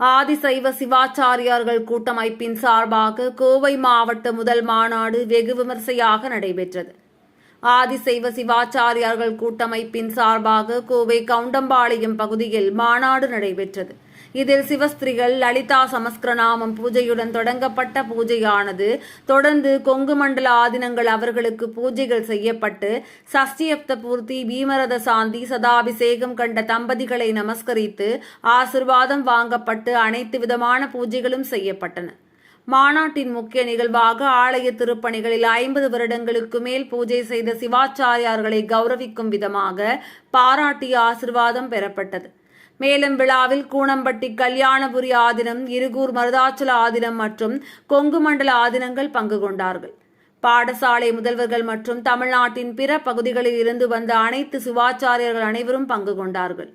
ஆதிசைவ சிவாச்சாரியார்கள் கூட்டமைப்பின் சார்பாக கோவை மாவட்ட முதல் மாநாடு வெகு விமர்சையாக நடைபெற்றது. ஆதிசைவ சிவாச்சாரியார்கள் கூட்டமைப்பின் சார்பாக கோவை கவுண்டம்பாளையம் பகுதியில் மாநாடு நடைபெற்றது. இதில் சிவஸ்திரிகள் லலிதா சமஸ்கிரநாமம் பூஜையுடன் தொடங்கப்பட்ட பூஜையானது. தொடர்ந்து கொங்கு மண்டல ஆதினங்கள் அவர்களுக்கு பூஜைகள் செய்யப்பட்டு சஷ்டியப்த பூர்த்தி பீமரத சாந்தி சதாபிஷேகம் கண்ட தம்பதிகளை நமஸ்கரித்து ஆசிர்வாதம் வாங்கப்பட்டு அனைத்து விதமான பூஜைகளும் செய்யப்பட்டன. மாநாட்டின் முக்கிய நிகழ்வாக ஆலய திருப்பணிகளில் ஐம்பது வருடங்களுக்கு மேல் பூஜை செய்த சிவாச்சாரியார்களை கௌரவிக்கும் விதமாக பாராட்டி ஆசிர்வாதம் பெறப்பட்டது. மேலும் விழாவில் கூனம்பட்டி கல்யாணபுரி ஆதினம் இருகூர் மருதாச்சல ஆதினம் மற்றும் கொங்கு மண்டல ஆதினங்கள் பங்கு கொண்டார்கள். பாடசாலை முதல்வர்கள் மற்றும் தமிழ்நாட்டின் பிற பகுதிகளில் இருந்து வந்த அனைத்து சிவாச்சாரியர்கள் அனைவரும் பங்கு கொண்டார்கள்.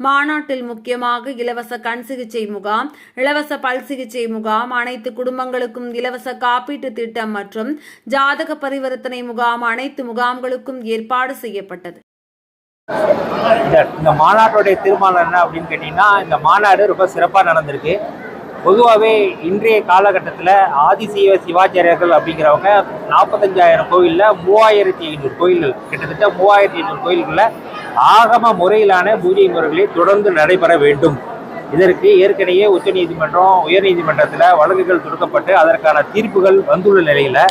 மாநாட்டில் முக்கியமாக இலவச கண் சிகிச்சை முகாம் இலவச பல் சிகிச்சை முகாம் அனைத்து குடும்பங்களுக்கும் இலவச காப்பீட்டு திட்டம் மற்றும் ஜாதக பரிவர்த்தனை முகாம் அனைத்து முகாம்களுக்கும் ஏற்பாடு செய்யப்பட்டது. இந்த இந்த மாநாட்டுடைய தீர்மானம் என்ன அப்படின்னு கேட்டிங்கன்னா இந்த மாநாடு ரொம்ப சிறப்பாக நடந்திருக்கு. பொதுவாகவே இன்றைய காலகட்டத்தில் ஆதிசைவ சிவாச்சாரியர்கள் அப்படிங்கிறவங்க நாற்பத்தஞ்சாயிரம் கோயிலில் மூவாயிரத்தி ஐநூறு கோயில்கள் கிட்டத்தட்ட மூவாயிரத்தி ஐநூறு கோயில்களில் ஆகம முறையிலான பூஜை முறைகளை தொடர்ந்து நடைபெற வேண்டும். இதற்கு ஏற்கனவே உச்சநீதிமன்றம் உயர்நீதிமன்றத்தில் வழக்குகள் தொடுக்கப்பட்டு அதற்கான தீர்ப்புகள் வந்துள்ள நிலையில்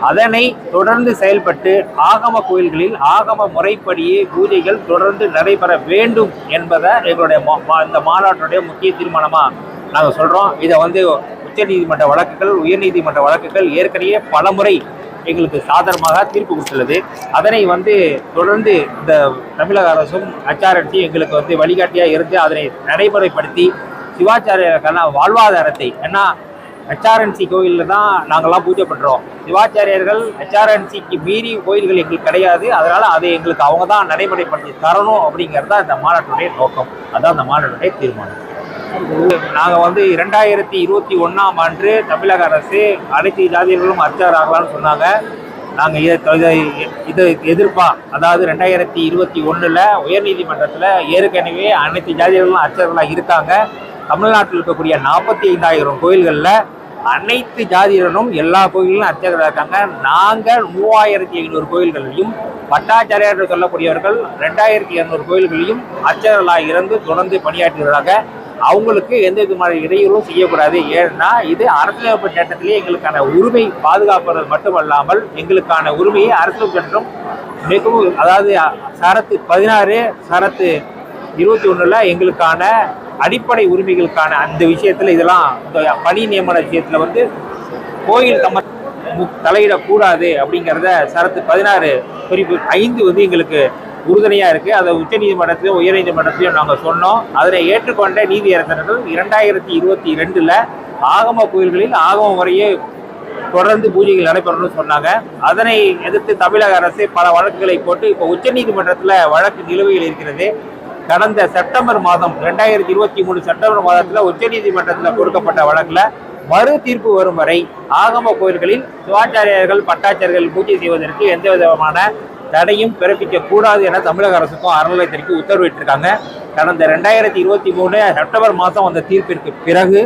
அதனை தொடர்ந்து செயல்பட்டு ஆகம கோயில்களில் ஆகம முறைப்படியே பூஜைகள் தொடர்ந்து நடைபெற வேண்டும் என்பதை எங்களுடைய மா- மா- இந்த மாநாட்டுடைய முக்கிய தீர்மானமாக நாங்கள் சொல்கிறோம் இதை வந்து உச்சநீதிமன்ற வழக்குகள் உயர்நீதிமன்ற வழக்குகள் ஏற்கனவே பலமுறை எங்களுக்கு சாதகமாக தீர்ப்பு கொடுத்துள்ளது. அதனை வந்து தொடர்ந்து இந்த தமிழக அரசும் HRT எங்களுக்கு வந்து வழிகாட்டியாக இருந்து அதனை நடைமுறைப்படுத்தி சிவாச்சாரியர்களுக்கான வாழ்வாதாரத்தை ஏன்னா ஹெச்ஆர்என்சி கோயிலில் தான் நாங்கள்லாம் பூஜை பண்ணுறோம் சிவாச்சாரியர்கள் ஹெச்ஆர்என்சிக்கு மீறி கோயில்கள் எங்களுக்கு கிடையாது. அதனால் அதை எங்களுக்கு அவங்க தான் நடைமுறைப்படுத்தி தரணும் அப்படிங்கிறது தான் இந்த மாநாட்டுடைய நோக்கம். அதுதான் அந்த மாநாட்டுடைய தீர்மானம். நாங்கள் வந்து இரண்டாயிரத்தி இருபத்தி ஒன்றாம் ஆண்டு தமிழக அரசு அனைத்து ஜாதியர்களும் அர்ச்சகர் ஆகலாம்னு சொன்னாங்க. நாங்கள் இதை இதை இதை எதிர்ப்பா அதாவது ரெண்டாயிரத்தி இருபத்தி ஒன்றில் உயர்நீதிமன்றத்தில் ஏற்கனவே அனைத்து ஜாதியர்களும் அர்ச்சகர்களாக இருக்காங்க. தமிழ்நாட்டில் இருக்கக்கூடிய நாற்பத்தி ஐந்தாயிரம் கோயில்களில் அனைத்து ஜாதியினரும் எல்லா கோயிலும் அர்ச்சகராக இருக்காங்க. நாங்கள் மூவாயிரத்தி ஐநூறு கோயில்களையும் பட்டாச்சாரியார் என்று சொல்லக்கூடியவர்கள் ரெண்டாயிரத்தி இரநூறு கோயில்களையும் அர்ச்சகர்களாக இருந்து தொடர்ந்து பணியாற்றுகிறாங்க. அவங்களுக்கு எந்த விதமான இடையூறும் செய்யக்கூடாது. ஏன்னா இது அரசியலமைப்பு சட்டத்திலே எங்களுக்கான உரிமை பாதுகாப்பது மட்டுமல்லாமல் எங்களுக்கான உரிமையை அரசியல் சட்டம் மிகவும் அதாவது சரத்து பதினாறு சரத்து இருபத்தி ஒன்றில் எங்களுக்கான அடிப்படை உரிமைகளுக்கான அந்த விஷயத்தில் இதெல்லாம் இந்த பணி நியமன விஷயத்தில் வந்து கோயில் தம்ம தலையிடக்கூடாது அப்படிங்கிறத சரத்து பதினாறு குறிப்பு ஐந்து வந்து எங்களுக்கு உறுதுணையாக இருக்குது அதை உச்ச நீதிமன்றத்திலும் நாங்கள் சொன்னோம். அதனை ஏற்றுக்கொண்ட நீதியரசர்கள் இரண்டாயிரத்தி இருபத்தி ரெண்டில் ஆகம கோயில்களில் ஆகம முறையே தொடர்ந்து பூஜைகள் நடைபெறணும்னு சொன்னாங்க. அதனை எதிர்த்து தமிழக அரசு பல வழக்குகளை போட்டு இப்போ உச்சநீதிமன்றத்தில் வழக்கு நிலுவையில் இருக்கிறது. கடந்த செப்டம்பர் மாதம் ரெண்டாயிரத்தி இருபத்தி மூணு செப்டம்பர் மாதத்தில் உச்சநீதிமன்றத்தில் கொடுக்கப்பட்ட வழக்கில் மறு தீர்ப்பு வரும் வரை ஆகம கோயில்களில் சிவாச்சாரியர்கள் பட்டாச்சாரியர்கள் பூஜை செய்வதற்கு எந்த விதமான தடையும் பிறப்பிக்க கூடாது என தமிழக அரசுக்கும் அறநிலையத்திற்கு உத்தரவிட்டிருக்காங்க கடந்த ரெண்டாயிரத்தி இருபத்தி மூணு செப்டம்பர் மாதம் அந்த தீர்ப்பிற்கு பிறகு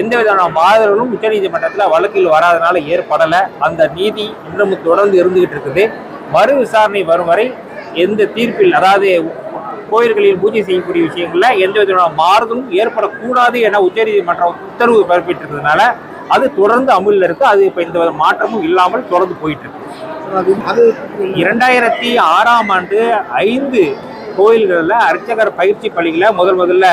எந்த விதமான மாதங்களும் உச்சநீதிமன்றத்தில் வழக்கில் வராதனால ஏற்படலை. அந்த நீதி இன்னமும் தொடர்ந்து இருந்துகிட்டு இருக்குது. மறு விசாரணை வரும் வரை எந்த தீர்ப்பில் அதாவது கோயில்களில் பூஜை செய்யக்கூடிய விஷயங்கள்ல எந்த விதமான மாறுதலும் ஏற்படக்கூடாது என உச்சநீதிமன்றம் உத்தரவு பிறப்பிட்டிருக்கிறதுனால அது தொடர்ந்து அமுலில் இருக்கு. அது இப்போ எந்த வித மாற்றமும் இல்லாமல் தொடர்ந்து போயிட்டு இருக்கு இரண்டாயிரத்தி ஆறாம் ஆண்டு ஐந்து கோயில்களில் அர்ச்சகர் பயிற்சி பள்ளிகளை முதல் முதல்ல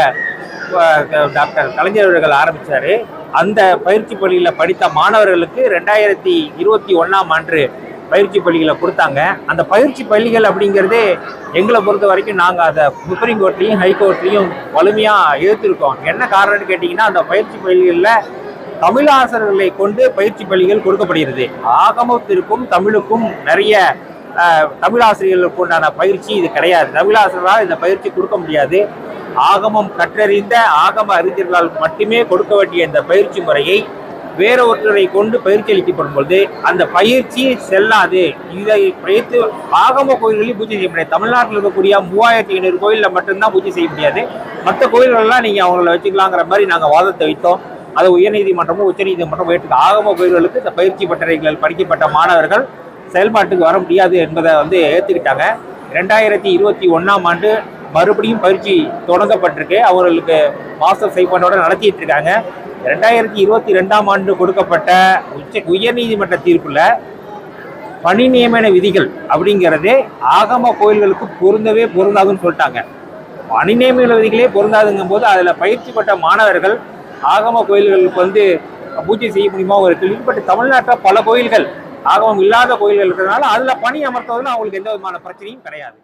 டாக்டர் கலைஞர் அவர்கள் ஆரம்பிச்சாரு. அந்த பயிற்சி பள்ளியில் படித்த மாணவர்களுக்கு ரெண்டாயிரத்தி இருபத்தி ஒன்றாம் ஆண்டு பயிற்சி பள்ளிகளை கொடுத்தாங்க. அந்த பயிற்சி பள்ளிகள் அப்படிங்கிறது எங்களை பொறுத்த வரைக்கும் நாங்கள் அதை சுப்ரீம் கோர்ட்லேயும் ஹைகோர்ட்லேயும் வலிமையாக எதிர்த்திருக்கோம் என்ன காரணம்னு கேட்டிங்கன்னா அந்த பயிற்சி பள்ளிகளில் தமிழாசிரியர்களை கொண்டு பயிற்சி பள்ளிகள் கொடுக்கப்படுகிறது. ஆகமத்திற்கும் தமிழுக்கும் நிறைய தமிழாசிரியர்களுக்கு உண்டான பயிற்சி இது கிடையாது. தமிழாசிரியரால் இந்த பயிற்சி கொடுக்க முடியாது. ஆகமம் கற்றறிந்த ஆகம அறிஞர்களால் மட்டுமே கொடுக்க வேண்டிய இந்த பயிற்சி முறையை வேற ஒருத்தரை கொண்டு பயிற்சி அளிக்கப்படும் பொழுது அந்த பயிற்சி செல்லாது. இதை பயிற்சி ஆகம கோயில்களையும் பூஜை செய்ய முடியாது. தமிழ்நாட்டில் இருக்கக்கூடிய மூவாயிரத்தி ஐநூறு கோயிலில் மட்டும்தான் பூஜை செய்ய முடியாது. மற்ற கோயில்கள்லாம் நீங்கள் அவங்கள வச்சுக்கலாங்கிற மாதிரி நாங்கள் வாதத்தை வைத்தோம். அது உயர்நீதிமன்றமும் உச்சநீதிமன்றமும் ஏற்றுக்கு ஆகம கோயில்களுக்கு இந்த பயிற்சி பட்டறைகள் படிக்கப்பட்ட மாணவர்கள் செயல்பாட்டுக்கு வர முடியாது என்பதை வந்து ஏற்றுக்கிட்டாங்க ரெண்டாயிரத்தி இருபத்தி ஒன்றாம் ஆண்டு மறுபடியும் பயிற்சி தொடங்கப்பட்டிருக்கு. அவர்களுக்கு மாஸ்டர் சைப்பாண்டோட நடத்திட்டு இருக்காங்க. ரெண்டாயிரத்தி இருபத்தி ரெண்டாம் ஆண்டு கொடுக்கப்பட்ட உச்ச உயர்நீதிமன்ற தீர்ப்பில் பணி நியமன விதிகள் அப்படிங்கிறது ஆகம கோயில்களுக்கு பொருந்தவே பொருந்தாதுன்னு சொல்லிட்டாங்க. பணி நியமன விதிகளே பொருந்தாதுங்கும் போது அதில் பயிற்சி பெற்ற மாணவர்கள் ஆகம கோயில்களுக்கு வந்து பூஜை செய்ய முடியுமா? ஒரு கேள்வி. பட் தமிழ்நாட்டில் பல கோயில்கள் ஆகமம் இல்லாத கோயில்கள் இருக்கிறதுனால அதில் பணி அமர்த்துவதில் அவங்களுக்கு எந்த விதமான பிரச்சனையும் கிடையாது.